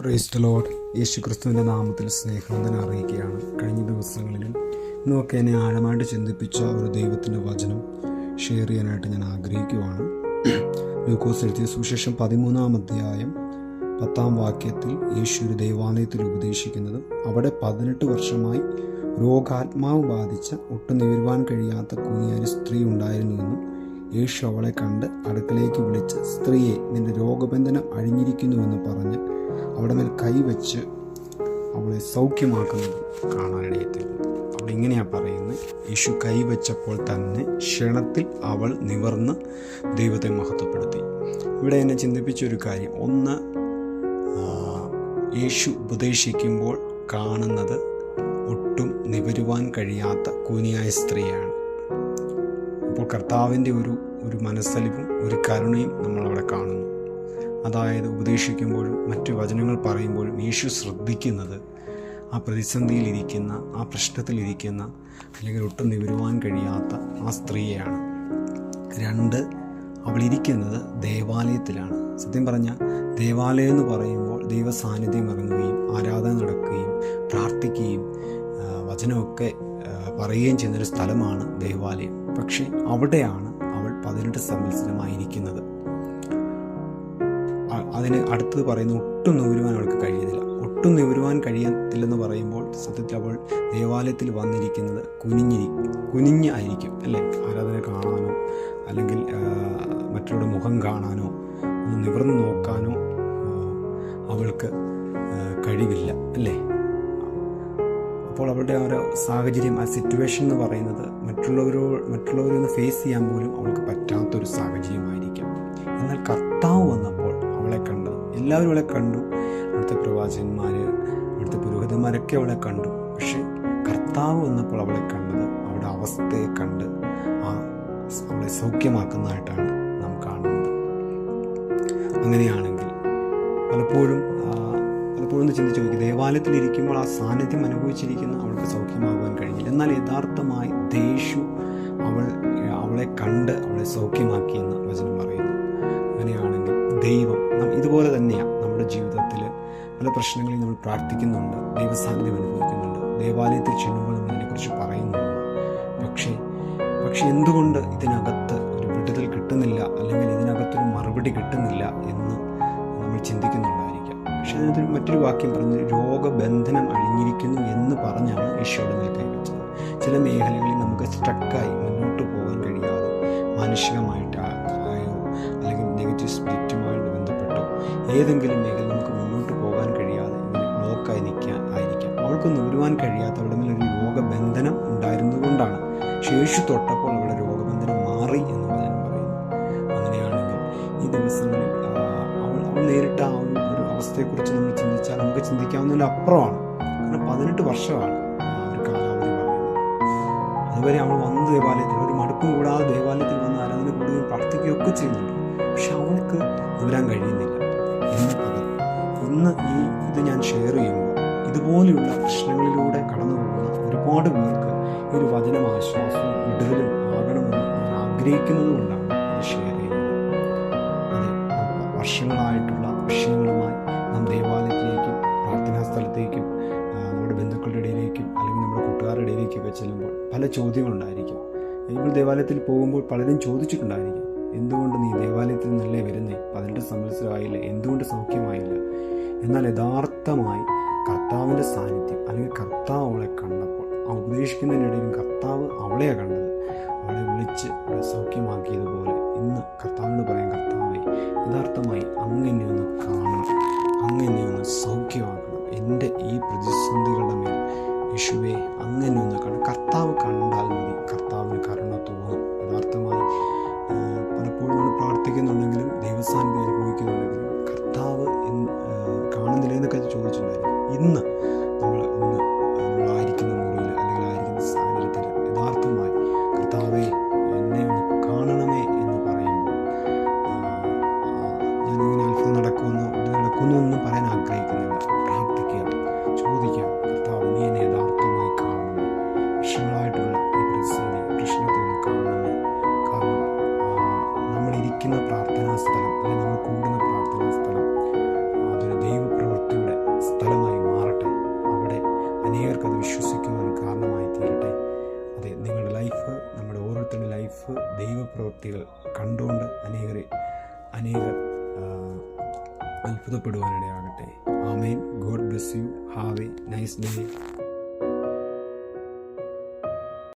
Praise the load യേശു ക്രിസ്തുവിന്റെ നാമത്തിൽ സ്നേഹവന്ദനം അറിയിക്കുകയാണ്. കഴിഞ്ഞ ദിവസങ്ങളിലും ഇന്നുമൊക്കെ എന്നെ ആഴമായിട്ട് ചിന്തിപ്പിച്ച ഒരു ദൈവത്തിന്റെ വചനം ഷെയർ ചെയ്യാനായിട്ട് ഞാൻ ആഗ്രഹിക്കുവാണ്. ലൂക്കോസ് എഴുതിയ സുശേഷം പതിമൂന്നാം അധ്യായം പത്താം വാക്യത്തിൽ യേശു ഒരു ദൈവാലയത്തിൽ ഉപദേശിക്കുന്നതും അവിടെ പതിനെട്ട് വർഷമായി രോഗാത്മാവ് ബാധിച്ച ഒട്ടും നേരുവാൻ കഴിയാത്ത കുനിയാരി സ്ത്രീ ഉണ്ടായിരുന്നുവെന്നും യേശു അവളെ കണ്ട് അടുക്കളയിലേക്ക് വിളിച്ച് സ്ത്രീയെ നിന്റെ രോഗബന്ധനം അഴിഞ്ഞിരിക്കുന്നുവെന്ന് പറഞ്ഞ് അവിടെ മേൽ കൈവച്ച് അവളെ സൗഖ്യമാക്കുന്നത് കാണാനിടയത്തിൽ അവിടെ ഇങ്ങനെയാണ് പറയുന്നത്. യേശു കൈവച്ചപ്പോൾ തന്നെ ക്ഷണത്തിൽ അവൾ നിവർന്ന് ദൈവത്തെ മഹത്വപ്പെടുത്തി. ഇവിടെ എന്നെ ചിന്തിപ്പിച്ച ഒരു കാര്യം. ഒന്ന് യേശു ഉപദേശിക്കുമ്പോൾ കാണുന്നത് ഒട്ടും നിവരുവാൻ കഴിയാത്ത കൂനിയായ സ്ത്രീയാണ്. അപ്പോൾ കർത്താവിന്റെ ഒരു ഒരു മനസ്സലിവും ഒരു കരുണയും നമ്മളവിടെ കാണുന്നു. അതായത് ഉപദേശിക്കുമ്പോഴും മറ്റു വചനങ്ങൾ പറയുമ്പോഴും യേശു ശ്രദ്ധിക്കുന്നത് ആ പ്രതിസന്ധിയിലിരിക്കുന്ന ആ പ്രശ്നത്തിലിരിക്കുന്ന അല്ലെങ്കിൽ ഒട്ടും നിവരുവാൻ കഴിയാത്ത ആ സ്ത്രീയെയാണ്. രണ്ട് അവളിരിക്കുന്നത് ദേവാലയത്തിലാണ്. സത്യം പറഞ്ഞാൽ ദേവാലയം എന്ന് പറയുമ്പോൾ ദൈവ സാന്നിധ്യം ഇറങ്ങുകയും ആരാധന നടക്കുകയും പ്രാർത്ഥിക്കുകയും വചനമൊക്കെ പറയുകയും ചെയ്യുന്നൊരു സ്ഥലമാണ് ദേവാലയം. പക്ഷേ അവിടെയാണ് അവൾ പതിനെട്ട് സംവത്സരമായിരിക്കുന്നത്. അതിന് അടുത്തത് പറയുന്നു ഒട്ടും നിവരുവാൻ അവൾക്ക് കഴിയുന്നില്ല. ഒട്ടും നിവരുവാൻ കഴിയത്തില്ലെന്ന് പറയുമ്പോൾ സത്യത്തിൽ അവൾ ദേവാലയത്തിൽ വന്നിരിക്കുന്നത് കുനിഞ്ഞിരി കുനിഞ്ഞ് ആയിരിക്കും അല്ലേ? ആരാധന കാണാനോ അല്ലെങ്കിൽ മറ്റുള്ളവരുടെ മുഖം കാണാനോ ഒന്ന് നിവർന്ന് നോക്കാനോ അവൾക്ക് കഴിവില്ല അല്ലേ? അപ്പോൾ അവളുടെ ആ ഒരു സാഹചര്യം ആ സിറ്റുവേഷൻ എന്ന് പറയുന്നത് മറ്റുള്ളവരോ മറ്റുള്ളവരെ ഒന്ന് ഫേസ് ചെയ്യാൻ പോലും അവൾക്ക് പറ്റാത്തൊരു സാഹചര്യമായിരിക്കും. എന്നാൽ കർത്താവ് വന്നപ്പോൾ അവളെ കണ്ടത് എല്ലാവരും അവളെ കണ്ടു. അവിടുത്തെ പ്രവാചകന്മാർ അവിടുത്തെ പുരോഹിതന്മാരൊക്കെ അവളെ കണ്ടു. പക്ഷെ കർത്താവ് വന്നപ്പോൾ അവളെ കണ്ടത് അവളുടെ അവസ്ഥയെ കണ്ട് ആ അവളെ സൗഖ്യമാക്കുന്നതായിട്ടാണ് നാം കാണുന്നത്. അങ്ങനെയാണെങ്കിൽ പലപ്പോഴും പലപ്പോഴും ഒന്ന് ചിന്തിച്ച് നോക്കി. ദേവാലയത്തിൽ ഇരിക്കുമ്പോൾ ആ സാന്നിധ്യം അനുഭവിച്ചിരിക്കുന്ന അവൾക്ക് സൗഖ്യമാകുവാൻ കഴിഞ്ഞില്ല. എന്നാൽ യഥാർത്ഥമായി ദേശു അവൾ അവളെ കണ്ട് അവളെ സൗഖ്യമാക്കിയെന്ന് വചനം പറയുന്നു. അങ്ങനെയാണെങ്കിൽ ദൈവം ഇതുപോലെ തന്നെയാണ് നമ്മുടെ ജീവിതത്തിൽ പല പ്രശ്നങ്ങളിൽ നമ്മൾ പ്രാർത്ഥിക്കുന്നുണ്ട്. ദൈവസാന്നിധ്യം അനുഭവിക്കുന്നുണ്ട്. ദേവാലയത്തിൽ ചെല്ലുമ്പോൾ നമ്മൾ ഇതിനെക്കുറിച്ച് പറയുന്നുണ്ട്. പക്ഷേ പക്ഷെ എന്തുകൊണ്ട് ഇതിനകത്ത് ഒരു വിടുതൽ കിട്ടുന്നില്ല? അല്ലെങ്കിൽ ഇതിനകത്തൊരു മറുപടി കിട്ടുന്നില്ല എന്ന് നമ്മൾ ചിന്തിക്കുന്നുണ്ടായിരിക്കാം. പക്ഷെ അതിനകത്ത് മറ്റൊരു വാക്യം പറഞ്ഞു രോഗബന്ധനം അഴിഞ്ഞിരിക്കുന്നു എന്ന് പറഞ്ഞാണ് ഈശോയുടെ മേൽ കൈവച്ചത് ചില മേഖലകളിൽ നമുക്ക് സ്ട്രക്കായി മുന്നോട്ട് പോകാൻ കഴിയാതെ ആയോ നെഗറ്റീവ് സ്പിരിറ്റുമായിട്ട് ബന്ധപ്പെട്ടോ. ഏതെങ്കിലും മേഖല നമുക്ക് മുന്നോട്ട് പോകാൻ കഴിയാതെ ഇങ്ങനെ ബ്ലോക്കായി നിൽക്കാൻ ആയിരിക്കാം. അവൾക്ക് നൂരുവാൻ കഴിയാത്ത അവിടെ മേലൊരു രോഗബന്ധനം ഉണ്ടായിരുന്നുകൊണ്ടാണ് ശേഷി തൊട്ടപ്പോൾ അവളുടെ രോഗബന്ധനം മാറി എന്ന് ഞാൻ പറയുന്നു. അങ്ങനെയാണെങ്കിൽ ഈ ദിവസങ്ങളിൽ അവൾ അവൾ നേരിട്ട ആ ഒരു ഒരു അവസ്ഥയെക്കുറിച്ച് നമ്മൾ ചിന്തിച്ചാൽ നമുക്ക് ചിന്തിക്കാവുന്നതിന്റെ അപ്പുറമാണ്. കാരണം പതിനെട്ട് വർഷമാണ് അതുവരെ അവൾ വന്ന് ദേവാലയത്തിൽ ഒരു മടുപ്പും കൂടാതെ ദേവാലയത്തിൽ വന്ന് ആരാധന കൂടുകയും പ്രാർത്ഥിക്കുകയൊക്കെ ചെയ്യുന്നുണ്ട് പക്ഷെ അവൾക്ക് വരാൻ കഴിയുന്നില്ല ഇന്ന് പകൽ ഇന്ന് ഈ ഇത് ഞാൻ ഷെയർ ചെയ്യുമ്പോൾ ഇതുപോലെയുള്ള പ്രശ്നങ്ങളിലൂടെ കടന്നു പോകുന്ന ഒരുപാട് പേർക്ക് ഈ ഒരു വചനം ആശ്വാസവും വിടുതലും ആകണമെന്ന് ഞാൻ ആഗ്രഹിക്കുന്നത് കൊണ്ടാണ് ഇത് ഷെയർ ചെയ്യുന്നത്. അതെ വർഷങ്ങളായിട്ടുള്ള വിഷയങ്ങളുമായി നാം ദേവാലയത്തിലേക്കും പ്രാർത്ഥനാ സ്ഥലത്തേക്കും നമ്മുടെ ബന്ധുക്കളുടെ ഇടയിലേക്കും അല്ലെങ്കിൽ നമ്മുടെ കൂട്ടുകാരുടെ ഇടയിലേക്കൊക്കെ ചെല്ലുമ്പോൾ പല ചോദ്യങ്ങളുണ്ടായിരിക്കും ഇപ്പോൾ ദേവാലയത്തിൽ പോകുമ്പോൾ പലരും ചോദിച്ചിട്ടുണ്ടായിരിക്കും. എന്തുകൊണ്ട് നീ ദേവാലയത്തിൽ നിന്നല്ലേ വരുന്നേ? പതിനെട്ട് സംവത്സരമായില്ല. എന്തുകൊണ്ട് സൗഖ്യമായില്ല? എന്നാൽ യഥാർത്ഥമായി കർത്താവിന്റെ സാന്നിധ്യം അല്ലെങ്കിൽ കർത്താവ് അവളെ കണ്ടപ്പോൾ ആ ഉപദേശിക്കുന്നതിനിടയിലും കർത്താവ് അവളെയാണ് കണ്ടത്. അവളെ വിളിച്ച് അവളെ സൗഖ്യമാക്കിയതുപോലെ ഇന്ന് കർത്താവിനോട് പറയാൻ കർത്താവെ യഥാർത്ഥമായി അങ്ങനെ ഒന്ന് കാണണം. അങ്ങനെ ഒന്ന് സൗഖ്യമാക്കണം. എന്റെ ഈ പ്രതിസന്ധികളുടെ മേൽ യേശുവെ അങ്ങനെ ഒന്ന് കാണണം. കർത്താവ് കണ്ടാൽ മതി. ഇന്ന് നമ്മൾ ഇന്ന് നമ്മളായിരിക്കുന്ന മുറിയിൽ അല്ലെങ്കിൽ ആയിരിക്കുന്ന സാഹചര്യത്തിൽ യഥാർത്ഥമായി കർത്താവെ എന്നെ ഒന്ന് കാണണമേ എന്ന് പറയുമ്പോൾ ഞാനിങ്ങനെ അത്ഭുതം നടക്കുമെന്നോ ഇത് നടക്കുന്നു എന്ന് പറയാൻ അനേകർ അത്ഭുതപ്പെടുവാനിടയാകട്ടെ. Amen. God bless you. Have. A nice day.